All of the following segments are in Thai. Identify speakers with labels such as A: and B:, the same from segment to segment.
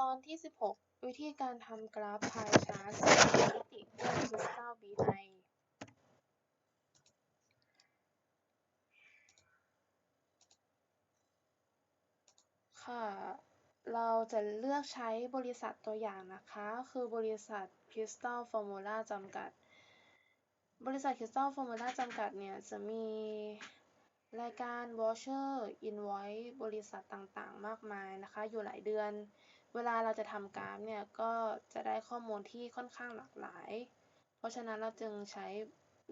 A: ตอนที่ 16 วิธีการทำกราฟพายชาร์ตมิติด้วย Crystal BI ค่ะ เราจะเลือกใช้บริษัทตัวอย่างนะคะ คือบริษัท Crystal Formula จำกัด บริษัท Crystal Formula จำกัดเนี่ย จะมีรายการ voucher invoice บริษัทต่างๆ มากมายนะคะ อยู่หลายเดือน เวลาเราจะทำกราฟเนี่ยก็จะได้ข้อมูลที่ค่อนข้างหลากหลาย เพราะฉะนั้นเราจึงใช้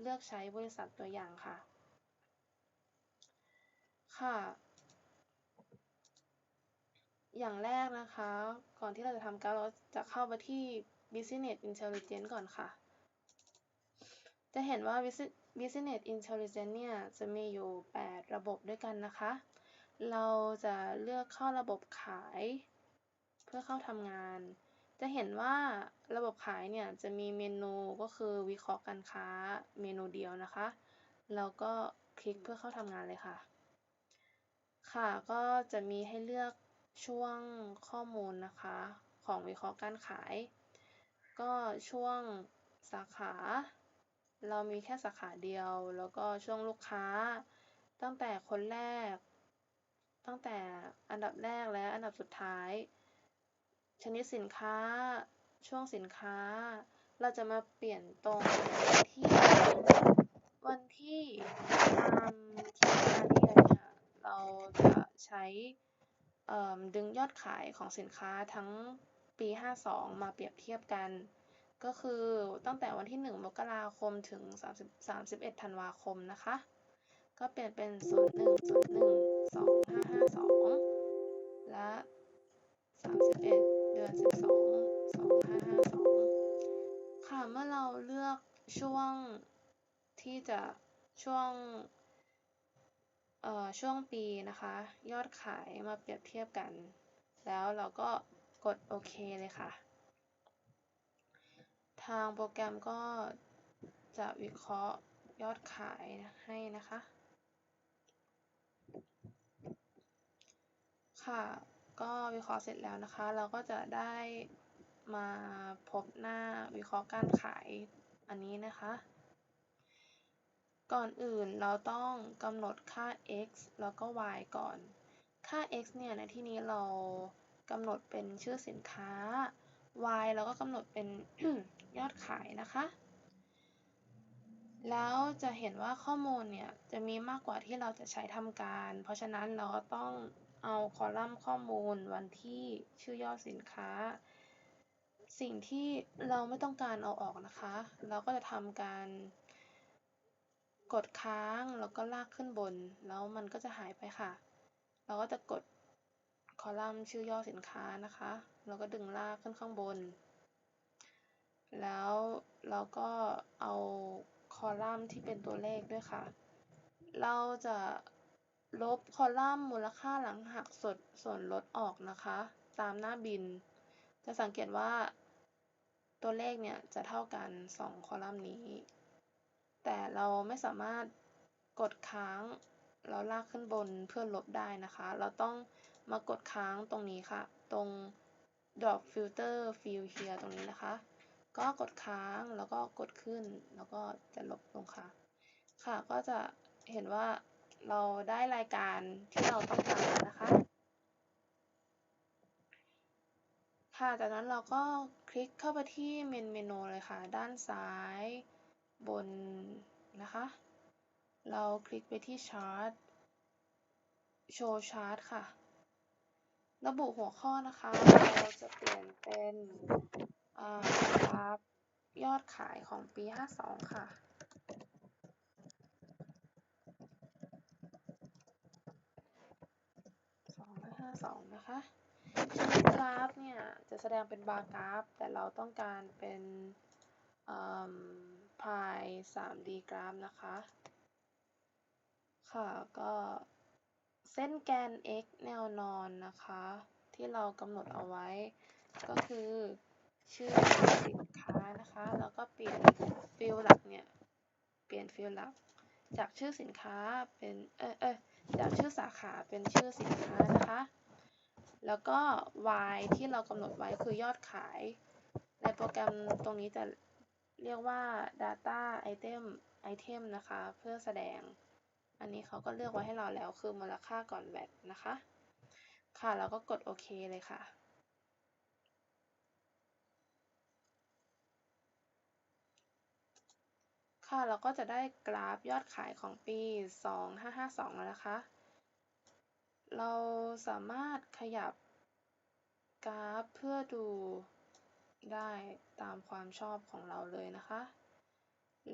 A: เลือกใช้บริษัทตัวอย่างค่ะ ค่ะ อย่างแรกนะคะ ก่อนที่เราจะทำกราฟเราจะเข้าไปที่ Business Intelligence ก่อนค่ะ จะเห็นว่า Business Intelligence เนี่ยจะมีอยู่ 8 ระบบด้วยกันนะคะ เราจะเลือกเข้าระบบขาย พื่อเข้าทำงาน จะเห็นว่าระบบขายเนี่ยจะมีเมนูก็คือวิเคราะห์การค้าเมนูเดียวนะคะ แล้วก็คลิกเพื่อเข้าทำงานเลยค่ะ ค่ะก็จะมีให้เลือกช่วงข้อมูลนะคะ ของวิเคราะห์การขาย ก็ช่วงสาขา เรามีแค่สาขาเดียว แล้วก็ช่วงลูกค้า ตั้งแต่คนแรก ตั้งแต่อันดับแรกและอันดับสุดท้าย ชนิดสินค้า ช่วงสินค้า เราจะมาเปลี่ยนตรงที่วันที่ตามที่มาเรียนเนี่ยเราจะใช้ดึงยอดขายของสินค้าทั้งปี 52 มาเปรียบเทียบกัน ก็คือตั้งแต่วันที่ 1 มกราคมถึง 30 31 ธันวาคมนะคะ ก็เปลี่ยนเป็น 01 01 2552 และ 31 เดือน12 2552ค่ะเมื่อเราเลือกช่วงที่จะช่วงเอ่อช่วงปีนะคะ ยอดขายมาเปรียบเทียบกัน แล้วเราก็กดโอเคเลยค่ะ ทางโปรแกรมก็จะวิเคราะห์ยอดขายให้นะคะ ค่ะ ก็วิเคราะห์เสร็จแล้วนะคะ เราก็จะได้มาพบหน้าวิเคราะห์การขายอันนี้นะคะ ก่อนอื่นเราต้องกำหนดค่า x แล้วก็ y ก่อน ค่า x เนี่ยในที่นี้เรากำหนดเป็นชื่อสินค้า y เราก็กำหนดเป็นยอดขายนะคะ แล้วจะเห็นว่าข้อมูลเนี่ยจะมีมากกว่าที่เราจะใช้ทำการ เพราะฉะนั้นเราก็ต้อง เอาคอลัมน์ข้อมูล วันที่ชื่อย่อสินค้า สิ่งที่เราไม่ต้องการเอาออกนะคะ เราก็จะทำการกดค้างแล้วก็ลากขึ้นบน แล้วมันก็จะหายไปค่ะ เราก็จะกดคอลัมน์ชื่อย่อสินค้านะคะแล้วก็ดึงลากขึ้นข้างบน แล้วเราก็เอาคอลัมน์ที่เป็นตัวเลขด้วยค่ะ เราจะ ลบคอลัมน์มูลค่าหลังหักส่วนส่วนลดออกนะคะ ตามหน้าบิน จะสังเกตว่า ตัวเลขเนี่ยจะเท่ากัน 2 คอลัมน์นี้ แต่เราไม่สามารถกดค้างแล้วลากขึ้นบนเพื่อลบได้นะคะ เราต้องมากดค้างตรงนี้ค่ะ ตรง drop filter field here ตรงนี้นะคะ ก็กดค้างแล้วก็กดขึ้นแล้วก็จะลบลงค่ะ ค่ะก็จะเห็นว่า เราได้รายการที่เราต้องการนะคะ ค่ะ จากนั้นเราก็คลิกเข้าไปที่เมนเมนูเลยค่ะ ด้านซ้ายบนนะคะ เราคลิกไปที่ชาร์ตโชว์ชาร์ตค่ะ ระบุหัวข้อนะคะ เราจะเปลี่ยนเป็นกราฟยอดขายของปี 52 ค่ะ 252นะคะกราฟเนี่ยจะแสดงเป็นบาร์กราฟ แต่เราต้องการเป็นพาย 3D กราฟนะคะ ค่ะก็เส้นแกน x แนวนอนนะคะ ที่เรากำหนดเอาไว้ ก็คือชื่อสินค้านะคะ แล้วก็เปลี่ยนฟิลหลักเนี่ย เปลี่ยนฟิลหลัก จากชื่อสินค้าเป็น เออเออจากชื่อสาขาเป็นชื่อสินค้านะคะ แล้วก็ y ที่เรากำหนดไว้คือยอดขาย ในโปรแกรมตรงนี้จะเรียกว่า data item item นะคะ เพื่อแสดง อันนี้เขาก็เลือกไว้ให้เราแล้วคือมูลค่าก่อนแวตนะคะ ค่ะแล้วก็กดโอเคเลยค่ะค่ะเราก็จะได้กราฟยอดขายของปี 2552 แล้วนะคะ เราสามารถขยับกราฟเพื่อดูได้ตามความชอบของเราเลยนะคะ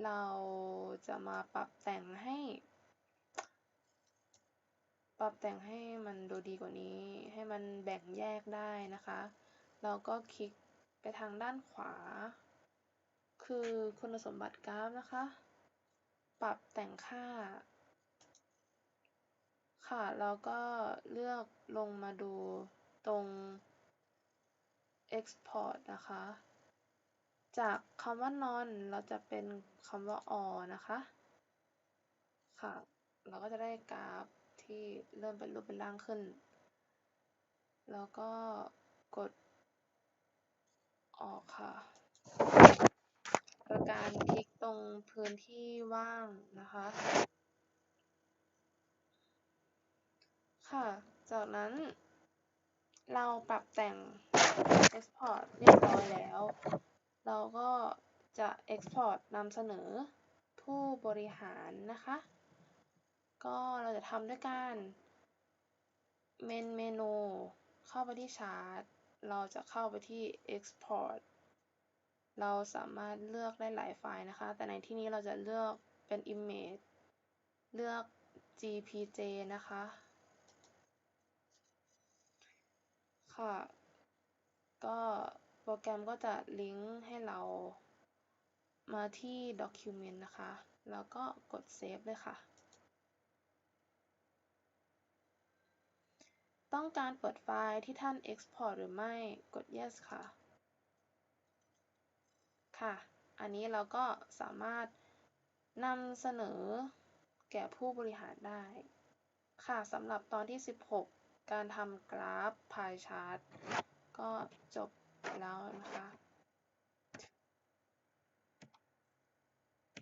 A: เราจะมาปรับแต่งให้ ปรับแต่งให้มันดูดีกว่านี้ ให้มันแบ่งแยกได้นะคะ เราก็คลิกไปทางด้านขวา คือคุณสมบัติกราฟนะคะ ปรับแต่งค่า ค่ะแล้วก็เลือกลงมาดูตรง export นะคะ จากคำว่า non เราจะเป็นคำว่า all นะคะค่ะ เราก็จะได้กราฟที่เริ่มเป็นรูปเป็นร่างขึ้น แล้วก็กดออกค่ะโดยการคลิกตรงพื้นที่ว่างนะคะ ค่ะ จากนั้น เราปรับแต่ง export เรียบร้อยแล้ว เราก็จะ export นำเสนอผู้บริหารนะคะ ก็เราจะทำด้วยการเมนเมนูเข้าไปที่ชาร์ตเราจะเข้าไปที่ export เราสามารถเลือกได้หลายไฟล์นะคะ แต่ในที่นี้เราจะเลือกเป็น image เลือก jpj นะคะ ค่ะ ก็โปรแกรมก็จะลิงก์ให้เรามาที่ document นะคะ แล้วก็กด save เลยค่ะ ต้องการเปิดไฟล์ที่ท่าน export หรือไม่ กด yes ค่ะ ค่ะ อันนี้เราก็สามารถนำเสนอแก่ผู้บริหารได้ ค่ะสำหรับตอนที่ 16 การทำกราฟพายชาร์ตก็จบแล้วนะคะ